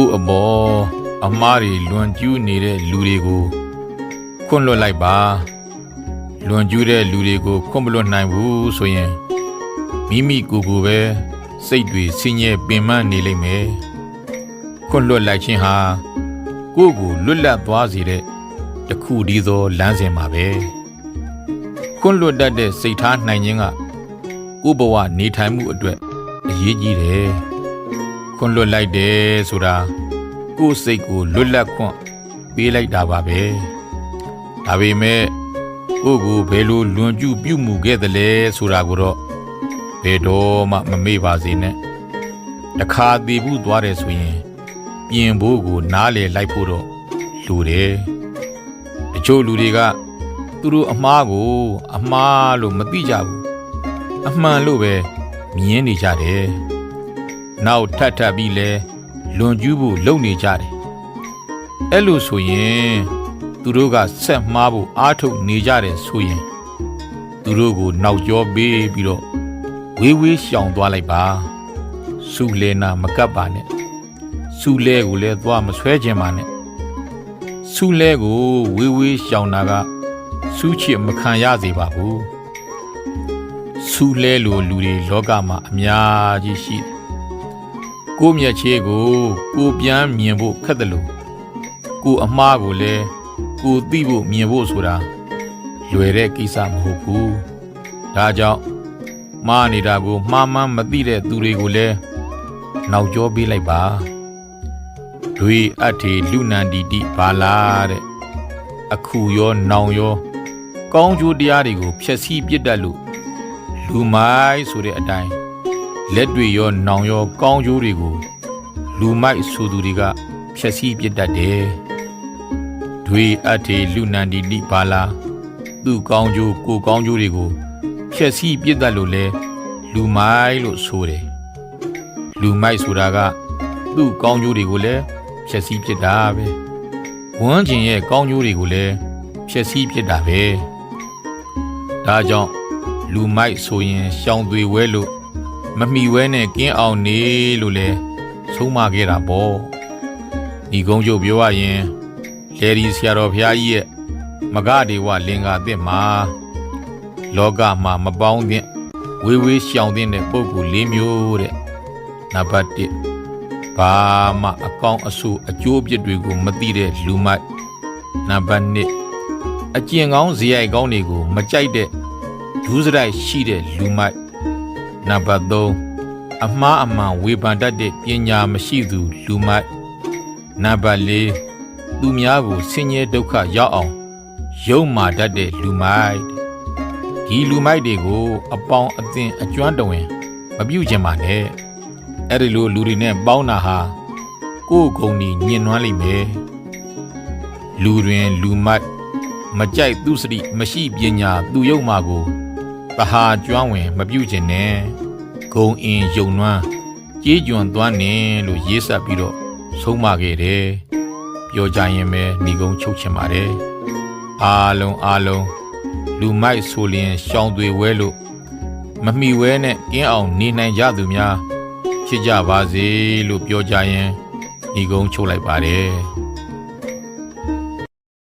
ဥအမောအမားတွေလွန်ကျူးနေတဲ့လူတွေကိုခွန့်လွတ်လိုက်ပါလွန်ကျူးတဲ့လူတွေကိုခွန့်မလွတ်နိုင်ဘူးဆိုရင်မိမိကိုယ်ကိုယ်ပဲစိတ်တွေဆင်းရဲပင်ပန်းနေလိမ့်မယ်ခွန့်လွတ်လိုက်ခြင်းဟာကိုယ့်ကိုလွတ်လပ်သွားစေတဲ့တစ်ခုတည်းသောလမ်းစဉ်ပါပဲခွန့်လွတ်တတ်တဲ့စိတ်ထားနိုင်ခြင်းကကိုယ့်ဘဝနေထိုင်မှုအတွက်အရေးကြီးတယ် ခွန့်လွတ်လိုက်တယ်ဆိုတာကိုယ့်စိတ်ကိုလွတ်လပ်ခွင့်ပေးလိုက်တာပါပဲဒါပေမဲ့ကိုယ့်ကိုဘယ်လိုလွန်ကျူးပြုမှုခဲ့သလဲဆိုတာကိုတော့ဘယ်တော့မှမမေ့ပါစေနဲ့တခါတည်ဘူးသွားတယ်ဆိုရင် ပြင်ဖို့ကိုနားလေလိုက်ဖို့တော့လူတယ်တချို့လူတွေကသူတို့အမားကို အမားလို့မသိကြဘူးအမှန်လို့ပဲမြင်နေကြတယ် နောက်ထပ်ထပ်ပြီးလဲလွန်ကျူးဖို့လုပ်နေကြတယ်အဲ့လိုဆိုရင်သူတို့ကဆက်မှားဖို့အားထုတ်နေကြတယ်ဆိုရင်သူတို့ကိုနောက်ကျောပေးပြီးတော့ဝေးဝေးရှောင်သွားလိုက်ပါစုလဲနာမကပ်ပါနဲ့စုလဲကိုလည်းသွားမဆွဲခြင်းပါနဲ့စုလဲကိုဝေးဝေးရှောင်တာကစုချစ်မခံရစေပါဘူးစုလဲလိုလူတွေလောကမှာအများကြီးရှိတယ် ကိုယ့်မျက်ခြေကိုကိုယ်ပြန်မြင်ဖို့ခက်တယ်လို့ကိုယ်အမှားကိုလည်းကိုယ်သိဖို့မြင်ဖို့ဆိုတာလွယ်တဲ့ကိစ္စမဟုတ်ဘူးဒါကြောင့်မှားနေတာကိုမှားမှန်းမသိတဲ့သူတွေကိုလည်းနောက်ကျောပေးလိုက်ပါဒွေအထေလူနန္ဒီတိဘာလာတဲ့အခုရောနောင်ရော ကောင်းကျိုးတရားတွေကိုဖျက်ဆီးပစ်တတ်လို့လူမိုက်ဆိုတဲ့အတိုင်း လက်တွေရောနောင်ရောကောင်းကျိုးတွေကိုလူမိုက်ဆိုသူတွေကဖျက်ဆီးပစ်တတ်တယ်ဒွေအထေလူနန္ဒီတိဘာလာသူ့ကောင်းကျိုးကိုကောင်းကျိုးတွေကိုဖျက်ဆီးပစ်တတ်လို့လဲလူမိုက်လို့ဆိုတယ်လူမိုက်ဆိုတာကသူ့ကောင်းကျိုးတွေကိုလည်းဖြည့်ဆည်းဖြစ်တာပဲဝန်းကျင်ရဲ့ကောင်းကျိုးတွေကိုလည်းဖြည့်ဆည်းဖြစ်တာပဲဒါကြောင့်လူမိုက်ဆိုရင်ရှောင်းသွေဝဲလို့ မမီဝဲနဲ့ကင်းအောင်နေလို့လဲဆုံးမခဲ့တာပေါ့ဒီကုန်းကျုပ်ပြောရရင်လေဒီဆရာတော်ဘုရားကြီးရဲ့မဂဒေဝလင်္ကာသစ်မှာလောကမှာမပေါင်းသင့်ဝေးဝေးရှောင်သင့်တဲ့ပုဂ္ဂိုလ်၄မျိုးတဲ့နံပါတ်1ဘာမှအကောင်းအဆိုးအကျိုးအပြစ်တွေကိုမသိတဲ့လူမိုက်နံပါတ်2အကျင့်ကောင်းဇေယိုက်ကောင်းတွေကိုမကြိုက်တဲ့ဒူးစရိုက်ရှိတဲ့လူမိုက် နံပါတ်3အမှားအမှန်ဝေဖန်တတ်တဲ့ပညာမရှိသူလူမိုက်နံပါတ်4သူများကိုဆင်းရဲဒုက္ခရောက်အောင်ယုံမာတတ်တဲ့လူမိုက်ဒီလူမိုက်တွေကို အပေါင်းအသင်းအကျွမ်းတဝင်မပြုတ်ချင်ပါနဲ့အဲ့ဒီလိုလူတွေနဲ့ပေါင်းတာဟာကိုယ့်ဂုဏ်ကြီးညင်နွမ်းလိမ့်မယ်လူတွင်လူမိုက်မကြိုက်သူစရိမရှိပညာသူယုံမာကို တဟာကျွမ်းဝင်မပြုတ်ခြင်းနဲ့ဂုံအင်ယုံနွမ်းကြေးကြွန်သွားနေလို့ရေးဆက်ပြီးတော့ဆုံးမခဲ့တယ်ပြောကြရင်ပဲဏီကုံချုပ်ချင်ပါတယ်အားလုံးအားလုံးလူမိုက်ဆိုလျင်ရှောင်းသွေဝဲလို့မမိဝဲနဲ့ကင်းအောင်နေနိုင်ကြသူများဖြစ်ကြပါစေလို့ပြောကြရင်ဤကုန်းချုပ်လိုက်ပါတယ်